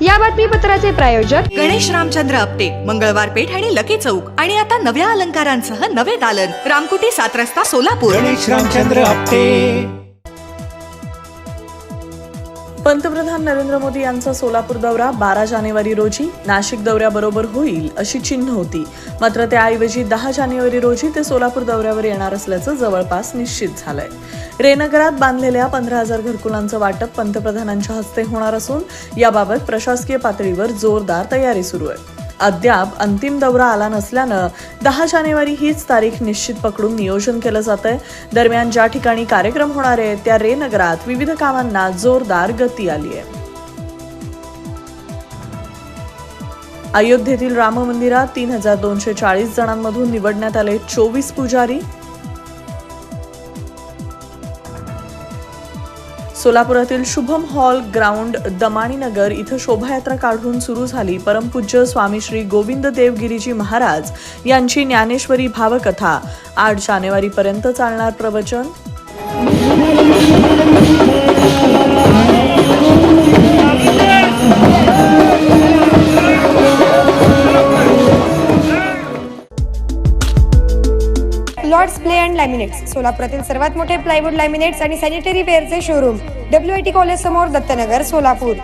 या बातमीपत्राचे प्रायोजक गणेश रामचंद्र अपटे मंगळवार पेठ आणि लकी चौक. आणि आता नव्या अलंकारांसह नवे दालन. रामकुटी सात रस्ता सोलापूर. गणेश रामचंद्र आपटे. पंतप्रधान नरेंद्र मोदी यांचा सोलापूर दौरा बारा जानेवारी रोजी. नाशिक दौऱ्याबरोबर होईल अशी चिन्ह होती. मात्र त्याऐवजी दहा जानेवारी रोजी ते सोलापूर दौऱ्यावर येणार असल्याचं जवळपास निश्चित झालंय. रेनगरात बांधलेल्या पंधरा हजार घरकुलांचं वाटप पंतप्रधानांच्या हस्ते होणार असून याबाबत प्रशासकीय पातळीवर जोरदार तयारी सुरू आहे. अद्याप अंतिम दौरा आला नसल्यानं दहा जानेवारी हीच तारीख निश्चित पकडून नियोजन केलं जात आहे दरम्यान ज्या ठिकाणी कार्यक्रम होणार आहे त्या रेनगरात विविध कामांना जोरदार गती आली आहे. अयोध्येतील राम मंदिरात तीन हजार दोनशे चाळीस जणांमधून निवडण्यात आले चोवीस पुजारी. सोलापुरातील शुभम हॉल ग्राउंड दमाणीनगर इथं शोभायात्रा काढून सुरू झाली. परमपूज्य स्वामी श्री गोविंद देवगिरीजी महाराज यांची ज्ञानेश्वरी भावकथा. आठ जानेवारीपर्यंत चालणार प्रवचन. अँड लॅमिनेट्स सोलापुरातील सर्वात मोठे प्लायवूड लॅमिनेट्स आणि sanitary वेअरचे showroom W I T college समोर दत्तनगर सोलापूर.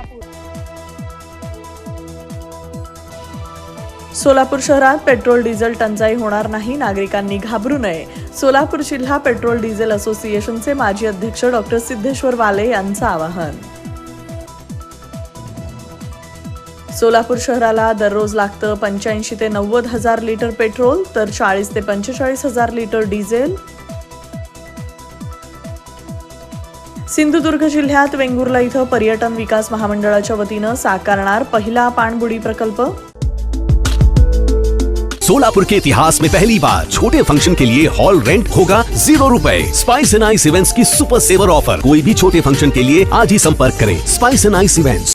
सोलापूर शहरात पेट्रोल डिझेल टंचाई होणार नाही नागरिकांनी घाबरू नये. सोलापूर जिल्हा पेट्रोल डिझेल असोसिएशनचे माजी अध्यक्ष डॉक्टर सिद्धेश्वर वाले यांचं आवाहन. सोलापूर शहराला दररोज लागतं पंच्याऐंशी ते नव्वद हजार लिटर पेट्रोल तर चाळीस ते पंचेचाळीस हजार लिटर डिझेल. सिंधुदुर्ग जिल्ह्यात वेंगुर्ला इथं पर्यटन विकास महामंडळाच्या वतीनं साकारणार पहिला पाणबुडी प्रकल्प. सोलापुर के इतिहास में पहली बार छोटे फंक्शन के लिए हॉल रेंट होगा जीरो रूपए। स्पाइस एंड आइस इवेंट्स की सुपर सेवर ऑफर कोई भी छोटे फंक्शन के लिए आज ही संपर्क करें। Spice and ice events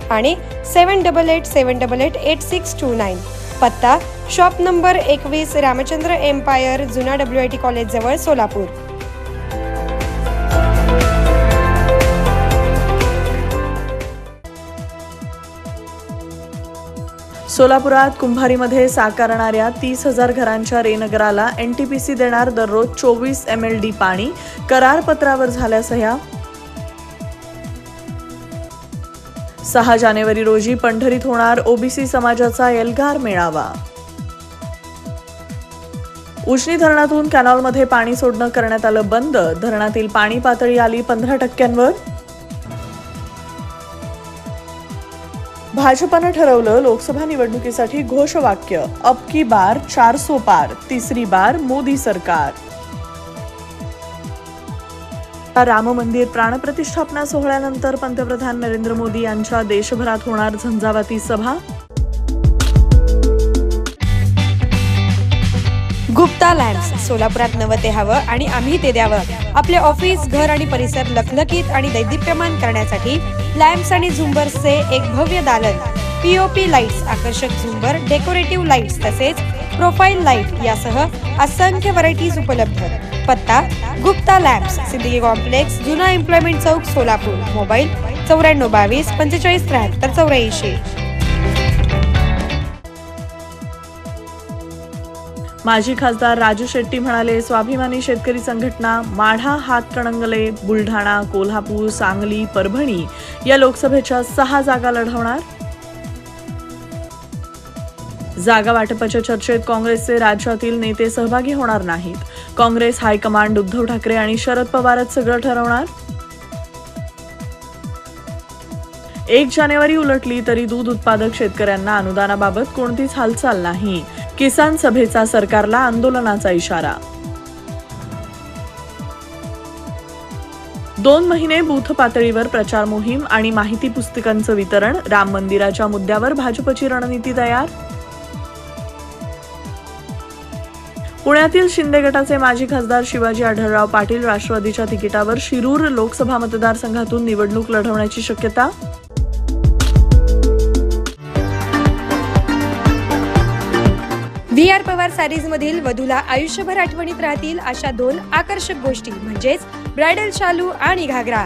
आणि seven double eight seven double eight eight six two nine. पत्ता शॉप नंबर एकवीस रामचंद्र एम्पायर जुना डब्ल्यू आय टी कॉलेजजवळ सोलापूर. सोलापुरात कुंभारीमध्ये साकारणाऱ्या तीस हजार घरांच्या रेनगराला एन टी पी सी देणार दररोज चोवीस एम एल डी पाणी. करारपत्रावर झाल्या सह्या सहा जानेवारी रोजी पंढरीत होणार ओबीसी समाजाचा एल्गार मेळावा. उजनी धरणातून कॅनॉलमध्ये पाणी सोडणं करण्यात आलं बंद. धरणातील पाणी पातळी आली पंधरा टक्क्यांवर. भाजपनं ठरवलं लोकसभा निवडणुकीसाठी घोषवाक्य अब की बार चार सो पार तिसरी बार मोदी सरकार. राम मंदिर प्राणप्रतिष्ठापना सोहळ्यानंतर पंतप्रधान नरेंद्र मोदी यांच्या देशभरात होणार झंझावाती सभा. गुप्ता लॅम्प्स सोलापुरात नवं ते हवं आणि आम्ही ते द्यावं. आपले ऑफिस घर आणि परिसर लखलखीत आणि दैदिप्यमान करण्यासाठी लॅम्प्स आणि झुंबर्सचे एक भव्य दालन. पीओपी लाईट्स आकर्षक झुंबर डेकोरेटिव्ह लाईट्स तसेच प्रोफाईल लाइट यासह असंख्य व्हरायटीज उपलब्ध. पत्ता गुप्ता लॅब्स सिद्दीकी कॉम्प्लेक्स जुना एम्प्लॉयमेंट चौक सोलापूर. मोबाईल चौऱ्याण्णव बावीस पंचेचाळीस त्र्याहत्तर चौऱ्याऐंशी. माजी खासदार राजू शेट्टी म्हणाले स्वाभिमानी शेतकरी संघटना माढा हातकणंगले बुलढाणा कोल्हापूर सांगली परभणी या लोकसभेच्या सहा जागा लढवणार? जागा वाटपाच्या चर्चेत काँग्रेसचे राज्यातील नेते सहभागी होणार नाहीत. काँग्रेस हायकमांड उद्धव ठाकरे आणि शरद पवारच सगळं ठरवणार? एक जानेवारी उलटली तरी दूध उत्पादक शेतकऱ्यांना अनुदानाबाबत कोणतीच हालचाल नाही. किसान सभेचा सरकारला आंदोलनाचा इशारा. दोन महिने बूथ पातळीवर प्रचार मोहीम आणि माहिती पुस्तिकांचं वितरण राम मंदिराच्या मुद्द्यावर भाजपची रणनीती तयार? पुण्यातील शिंदे गटाचे माजी खासदार शिवाजी आढळराव पाटील राष्ट्रवादीच्या तिकिटावर शिरूर लोकसभा मतदारसंघातून निवडणूक लढवण्याची शक्यता? व्ही आर पवार सॅरीज मधील वधूला आयुष्यभर आठवणीत राहतील अशा दोन आकर्षक गोष्टी म्हणजेच ब्रायडल शालू आणि घागरा.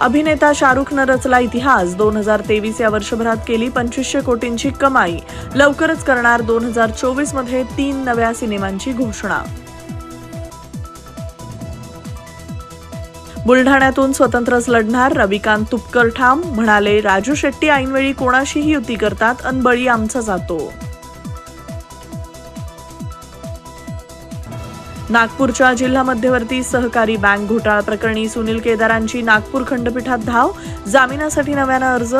अभिनेता शाहरुखनं रचला इतिहास. दोन हजार तेवीस या वर्षभरात केली पंचवीसशे कोटींची कमाई. लवकरच करणार दोन हजार चोवीसमध्ये तीन नव्या सिनेमांची घोषणा. बुलढाण्यातून स्वतंत्रच लढणार रविकांत तुपकर ठाम म्हणाले राजू शेट्टी ऐनवेळी कोणाशीही युती करतात अन बळी आमचा जातो. नागपूरच्या जिल्हा मध्यवर्ती सहकारी बँक घोटाळा प्रकरणी सुनील केदारांची नागपूर खंडपीठात धाव. जामिनासाठी नव्यानं अर्ज?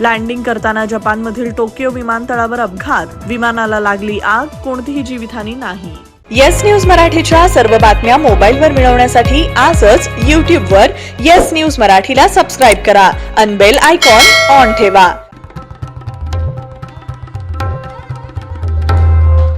लँडिंग करताना जपानमधील टोकियो विमानतळावर अपघात. विमानाला लागली आग कोणतीही जीवितहानी नाही. येस न्यूज मराठीच्या सर्व बातम्या मोबाईलवर मिळवण्यासाठी आजच यूट्यूबवर येस न्यूज मराठीला सबस्क्राईब करा. अनबेल आयकॉन ऑन ठेवा.